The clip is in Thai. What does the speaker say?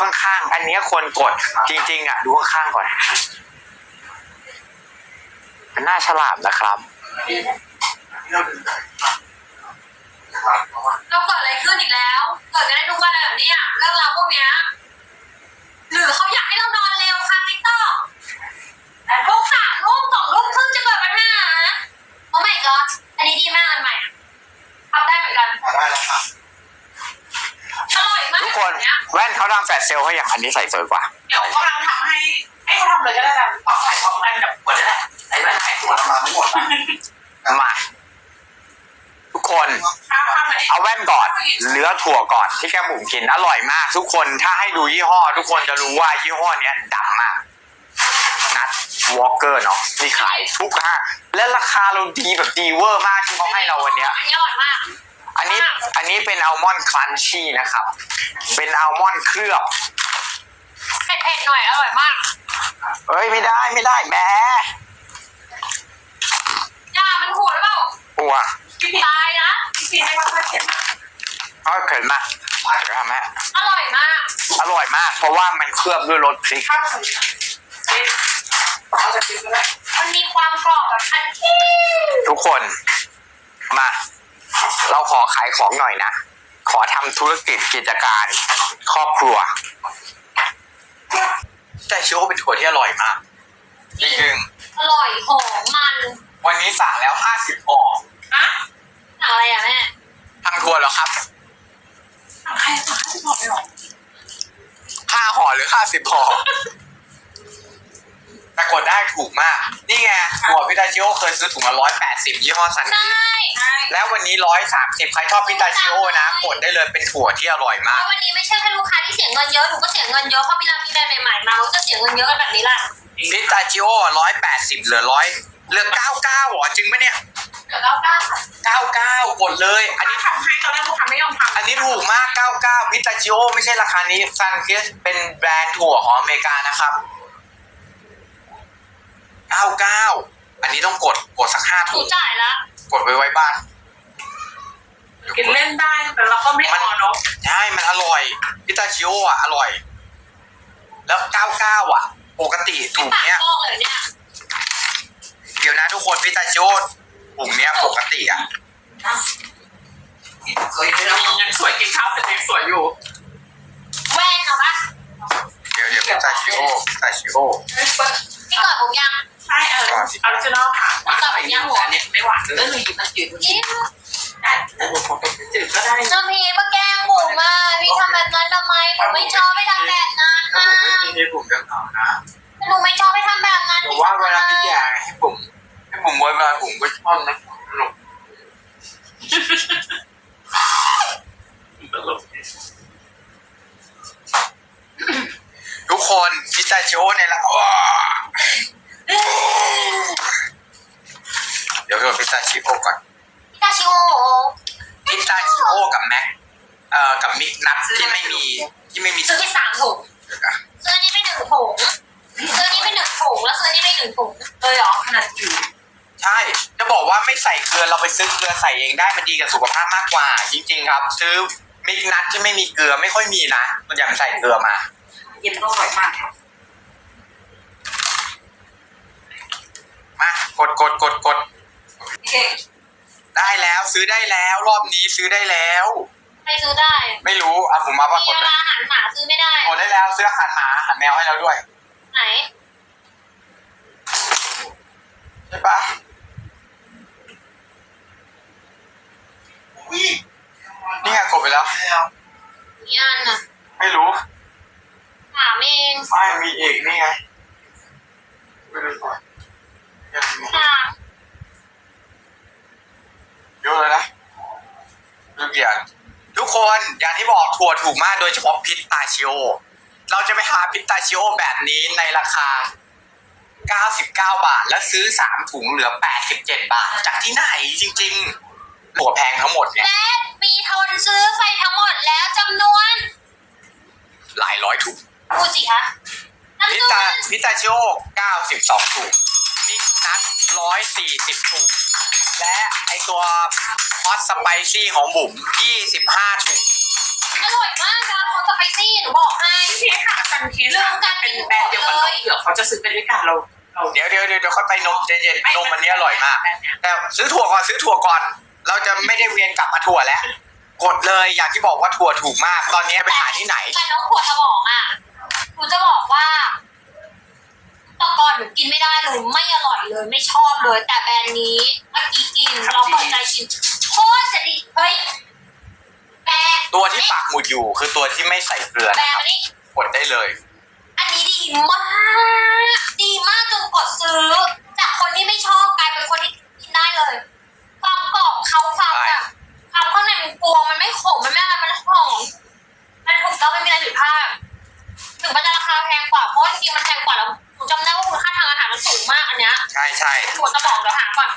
ข้างๆ อันนี้ควรกดจริง ๆ อะ ดูข้างๆก่อนมันน่าฉลาดนะครับเราเกิดอะไรขึ้นอีกแล้ว เกิดกันได้ทุกวันเลยแบบนี้เรื่องราวพวกเนี้ยหรือเขาอยากให้เรานอนเร็วค่ะติ๊กต็อกลูกสามลูกสองลูกครึ่งจะเกิดปัญหาโอ้ my god อันนี้ดีมากอันใหม่อะทำได้เหมือนกัน ได้แล้วค่ะ อร่อยมาก ทุกคน แบบเนี้ย แว่น เขาทำแฟลชเซลล์ให้อย่างอันนี้ใส่สวยกว่า เดี๋ยวกำลังทำให้ให้เขาทำเลยก็ได้กันต่อสายพร้อมกันกับขวดนั่นแหละใส่ไว้หลายขปววดดมาทั้งหมดอะมา ทุกคนข้าวข้าวมาเอาแว่นก่อนเนื้อถั่วก่อนที่แก้มบุ๋มกินอร่อยมาก ทุกคนถ้าให้ดูยี่ห้อ ทุกคนจะรู้ว่ายี่ห้อเนี้ยดังมากนัดวอลเกอร์เนาะมีขายทุกห้างและราคาเราดีแบบดีเวอร์มากที่เขาให้เราวันเนี้ยอันนี้อร่อยมาก อันนี้อันนี้เป็นอัลมอนด์ครันชี่นะครับ เป็นอัลมอนด์เคลือบเผ็ดๆหน่อยอร่อยมากเอ้ยไม่ได้ไม่ได้แหม่ย่ามันขูดหรือเปล่าอ้วพี่พีตายนะพี่พีให้ว่าค่าเข็มเอาเขินมาเดี๋ยวทำให้อร่อยมาก อร่อยมาก เพราะว่ามันเคลือบด้วยรสพริกข้าวสวยเอ๊ะเอาจะกินก็ได้มันมีความกรอบแบบคันที่ทุกคนมา เราขอขายของหน่อยนะ ขอทำธุรกิจกิจการครอบครัว แต่เชื่อว่าเป็นถั่วที่อร่อยมากจริงอร่อยหอมมันๆวันนี้สั่งแล้ว 50ห่ออะสั่งอะไรอะแม่ทางทัวร์แล้วครับ สั่งใครสั่งให้ฉันบอกเลยเหรอห้าห่อหรือห้าสิบห่อ แต่กดได้ถูกมาก นี่ไงถั่วพิตาชิโอเคยซื้อถุงละร้อยแปดสิบยี่ห้อซันใช่ใช่แล้ววันนี้ร้อยสามสิบใครชอบพิตาชิโอนะ กดได้เลยเป็นถั่วที่อร่อยเพมากราะวันนี้ไม่ใช่แค่ลูกค้าที่เสียเงินเยอะหนูก็เสียเงินเยอะเพราะเวลามีแบรนด์ใหม่ๆมามันก็เสียเงินเยอะกันแบบนี้แหละพิตาชิโอร้อยแปดสิบเหลือร้อยเหลือเก้าเก้าหรอจริงไหมเนี่ยเดี๋ยวเก้าเก้าค่ะเก้าเก้ากดเลย อันนี้ ทำให้ตอนแรกลูกค้าไม่ยอมทำอันนี้ถูกมากเก้าเก้าพิตาชิโอไม่ใช่ราคานี้ซันเกสเป็นแบรนด์ถั่วของอเมริกานะครับเก้าเก้าอันนี้ต้องกดกดสักห้าหนูถุงจ่ายละกดไว้ไว้บ้าน กินเล่นได้แต่เราก็ไม่ออเนาะใช่ มันอร่อย พิตาชิโออะ อร่อย แล้วเก้าเก้าอะ ปกติถุงปากเนี้ย โป้งเลยเนี่ยเดี๋ยวนะทุกคนพิตาชิโอถุงเนี้ยปกติอะสวยยังสวยกินข้าวเป็นยังสวยอยู่แว่นเอาปะเดี๋ยวเดี๋ยวพิตาชิโอพิตาชิโอพี่เกิดผมยังใช่เออออริจินอลค่ะแต่ผมยังหัวอันนี้ไม่หวานเลยมีมันจืดยิ้มได้แต่ผมจืดก็ได้น้ำพีมาแกล้งบุ๋มมาพี่ทำแบบนั้นทำไมหนูไม่ชอบไปทำแบบนั้นถ้านะผมไม่มีให้ผมจะเอานะหนูไม่ชอบไปทำแบบนั้นแต่ว่าเวลาพี่แย่ให้ผมให้ผมไว้เวลาผมก็ชอบนะตลกตลกทุกคนพิตาชิโอเนี่ยละว้าเดี๋ยวเดี๋ยวพิตาชิโอก่อน พี่ตาชิโอ พิตาชิโอกับแม็กเอ่อกับมิกนั ทที่ไม่มีที่ไม่มีซื้อไปสามถุงเดี๋ยวนะซื้ออันนี้ไปหนึ่งถุงซื้ออันนี้ไปหนึ่งถุงแล้วซื้ออันนี้ไปหนึ่งถุงเลยเหรอขนาดจิ๋วใช่ จะบอกว่าไม่ใส่เกลือเราไปซื้อเกลือใส่เองได้มันดีกับสุขภาพมากกว่า จริง ๆ ครับ ซื้อมิกนัทที่ไม่มีเกลือไม่ค่อยมีนะมันอยากใส่เกลือมาเย็นก็อร่อยมากค่ะมากดกดกดกดเก่งได้แล้วซื้อได้แล้ว รอบนี้ซื้อได้แล้ว ใครซื้อได้ไม่รู้อะผมมาว่ากดมีเลยอาหารหมาซื้อไม่ได้ กดได้แล้วซื้ออาหารหมาอาหารแมวให้เราด้วยไหน ใช่ปะอุ้ยนี่ไงกดไปแล้ว มีอันน่ะไม่รู้ถามเองไม่มีอีกนี่ไงไม่รู้ก่อนยังมีถามเยอะเลยนะทุกอย่างทุก คนอย่างที่บอกถั่วถูกมากโดยเฉพาะพิตตาชิโอ เราจะไปหาพิตตาชิโอแบบนี้ในราคา 99 บาท แล้วซื้อ 3 ถุงเหลือ 87 บาท จากที่ไหนจริงๆตัวแพงทั้งหมดเนี่ยและมีทนซื้อไปทั้งหมดแล้วจำนวน หลายร้อยถุงพูดสิคะจำพินวตานพิตาชิโอ92 ถุงมิกนัท140 ถุง และไอตัวพอสสไปซี่ของบุ๋ม25ถุง อร่อยมากนะของสไปซี่หนูบอกให้ พี่ค่ะสังเการเป็นแบรนด์เดียวกันนมเผือเขาจะซื้อไปด้วยกันเราเราเดี๋ยวเดี๋ยวเดี๋ยวเดี๋ค่อยไปนมเย็นๆนมอันนี้อร่อยมากแต่ซื้อถั่วก่อนซื้อถั่วก่อน เราจะไม่ได้เวียนกลับมาถั่วแล้ว กดเลยอย่างที่บอกว่าถั่วถูกมาก ตอนนี้ไปหาที่ไหนไปน้องขวดจะบอกอะหนูจะบอกว่า แตะกอนหนูกินไม่ได้เลยไม่อร่อยเลยไม่ชอบเลย แต่แบรนด์นี้เมื่อกี้กินเราเปิดใจชิมโคตรจะดีเฮ้ยแบรนด์ตัวที่ปักหมุดอยู่คือตัวที่ไม่ใส่เกลือแบรนะนครับด์มานี่กดได้เลย อันนี้ดีมาก ดีมากจนกดซื้อ จากคนที่ไม่ชอบกลายเป็นคนที่กินได้เลย ความกรอบเขาความแบบความข้างในมันกวงมันไม่ขม ใช่ ทวนสมองเดี๋ยวหาก่อน